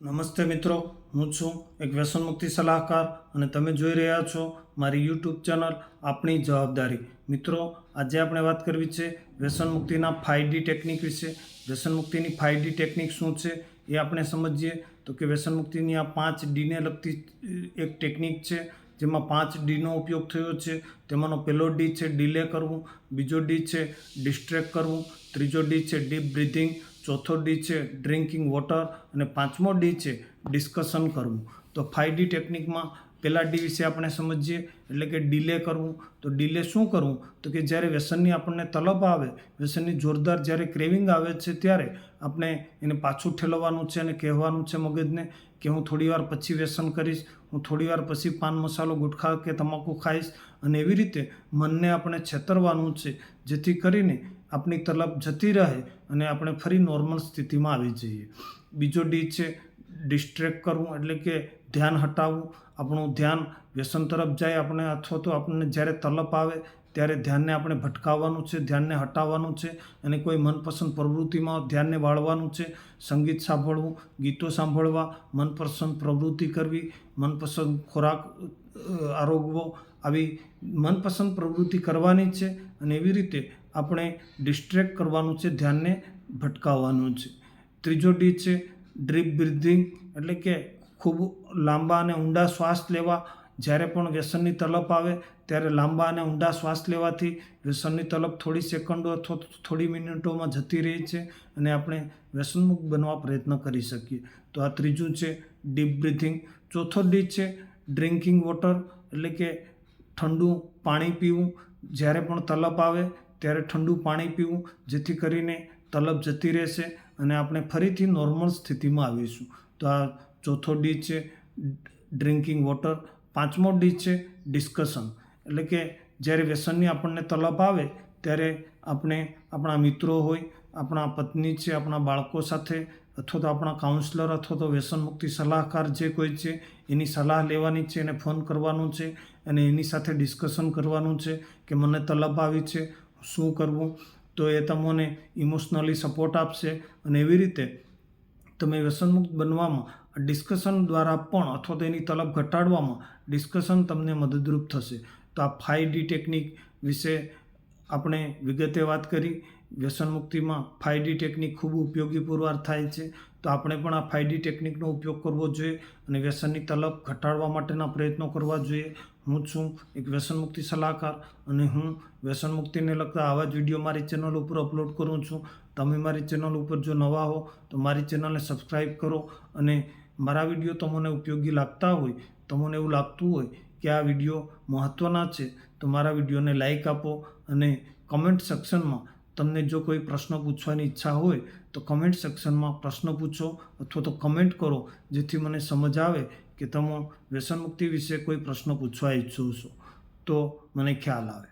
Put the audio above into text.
નમસ્તે મિત્રો, હું છું એક વ્યસન મુક્તિ સલાહકાર અને તમે જોઈ રહ્યા છો મારી યુટ્યુબ ચેનલ આપણી જવાબદારી. મિત્રો, આજે આપણે વાત કરવી છે વ્યસન મુક્તિના ડી ટેકનિક વિશે. વ્યસન મુક્તિની ફાઇવ ડી ટેકનિક શું છે એ આપણે સમજીએ. તો કે વ્યસન મુક્તિની આ પાંચ ડીને લગતી એક ટેકનિક છે. જેમાં પાંચ ડીનો ઉપયોગ થયો છે. તેમાંનો પહેલો ડી છે ડીલે કરવું, બીજો ડી છે ડિસ્ટ્રેક્ટ કરવું, ત્રીજો ડી છે ડીપ બ્રિથિંગ, ચોથો ડી છે ડ્રિંકિંગ વોટર અને પાંચમો ડી છે ડિસ્કશન કરવું. તો ફાઇવ ડી ટેકનિકમાં પહેલા ડી વિશે આપણે સમજીએ, એટલે કે ડીલે કરવું. તો ડીલે શું કરવું? તો કે જ્યારે વ્યસનની આપણને તલબ આવે, વ્યસનની જોરદાર જ્યારે ક્રેવિંગ આવે છે ત્યારે આપણે એને પાછું ઠેલવવાનું છે અને કહેવાનું છે મગજને કે હું થોડી વાર પછી વ્યસન કરીશ, હું થોડી વાર પછી પાન મસાલો, ગુટખા કે તમાકુ ખાઈશ અને એવી રીતે મનને આપણે છેતરવાનું છે, જેથી કરીને આપણી તલબ જતી રહે અને આપણે ફરી નોર્મલ સ્થિતિમાં આવી જઈએ. બીજો ડી છે ડિસ્ટ્રેક્ટ કરવું, એટલે કે ધ્યાન હટાવવું આપણું ધ્યાન વ્યસન તરફ જાય આપણે, અથવા તો આપણને જ્યારે તલપ આવે ત્યારે ધ્યાનને આપણે ભટકાવવાનું છે, ધ્યાનને હટાવવાનું છે અને કોઈ મનપસંદ પ્રવૃત્તિમાં ધ્યાનને વાળવાનું છે. સંગીત સાંભળવું, ગીતો સાંભળવા, મનપસંદ પ્રવૃત્તિ કરવી, મનપસંદ ખોરાક આરોગવો, આવી મનપસંદ પ્રવૃત્તિ કરવાની છે અને એવી રીતે આપણે ડિસ્ટ્રેક્ટ કરવાનું છે, ધ્યાનને ભટકાવવાનું છે. ત્રીજો ડી છે, ડ્રીપ બ્રિધિંગ એટલે કે ખૂબ લાંબા અને ઊંડા શ્વાસ લેવા, જ્યારે પણ વ્યસનની તલપ આવે, ત્યારે લાંબા અને ઊંડા શ્વાસ લેવાથી વ્યસનની તલપ થોડી સેકન્ડો અથવા થોડી મિનિટોમાં જતી રહે છે અને આપણે વ્યસનમુક્ત બનવા પ્રયત્ન કરી શકીએ. તો આ ત્રીજું છે, ડીપ બ્રિથિંગ. ચોથો ડી છે, ડ્રિંકિંગ વોટર, એટલે કે ઠંડુ પાણી પીવું. જ્યારે પણ તલપ આવે, ત્યારે ઠંડુ પાણી પીવું, જેથી કરીને તલબ જતી રહેશે અને આપણે ફરીથી નોર્મલ સ્થિતિમાં આવીશું. તો આ ચોથો ડી છે, ડ્રિંકિંગ વોટર. પાંચમો ડી છે, ડિસ્કશન. એટલે કે જ્યારે વ્યસનની આપણને તલબ આવે, ત્યારે આપણે આપણા મિત્રો હોય, આપણા પત્ની છે, આપણા બાળકો સાથે, અથવા તો આપણા કાઉન્સલર અથવા તો વ્યસન મુક્તિ સલાહકાર જે કોઈ છે, એની સલાહ લેવાની છે, એને ફોન કરવાનું છે, અને એની સાથે ડિસ્કશન કરવાનું છે કે મને તલબ આવી છે, શું કરવું? તો એ તમને ઇમોશનલી સપોર્ટ આપશે. અને એવી રીતે તમે વ્યસનમુક્ત બનવામાં, ડિસ્કશન દ્વારા પણ અથવા તો એની તલબ ઘટાડવામાં ડિસ્કશન તમને મદદરૂપ થશે. તો આ ફાઇવ ડી ટેકનિક વિશે આપણે વિગતે વાત કરી, વ્યસન મુક્તિમાં ફાઇવ ડી ટેકનિક ખૂબ ઉપયોગી પુરવાર થાય છે, તો આપણે પણ આ ફાઇવ ડી ટેકનિકનો ઉપયોગ કરવો જોઈએ અને વ્યસનની તલબ ઘટાડવા માટેના પ્રયત્નો કરવા જોઈએ. હું છું એક વ્યસન મુક્તિ સલાહકાર અને હું વ્યસન મુક્તિને લગતા આવા જ વીડિયો મારી ચેનલ ઉપર અપલોડ કરું છું. તમે મારી ચેનલ ઉપર જો નવા હો, તો મારી ચેનલને સબસ્ક્રાઈબ કરો અને મારા વીડિયો તમને ઉપયોગી લાગતા હોય તમને એવું લાગતું હોય કે આ વીડિયો મહત્ત્વના છે, તો મારા વિડીયોને લાઈક આપો અને કમેન્ટ સેક્શનમાં તમને જો કોઈ પ્રશ્ન પૂછવાની ઈચ્છા હોય, તો કમેન્ટ સેક્શનમાં પ્રશ્ન પૂછો અથવા તો કમેન્ટ કરો, જેથી મને સમજ આવે કે તમે વ્યસનમુક્તિ વિશે કોઈ પ્રશ્ન પૂછવા ઈચ્છો છો. તો મને ખ્યાલ આવે.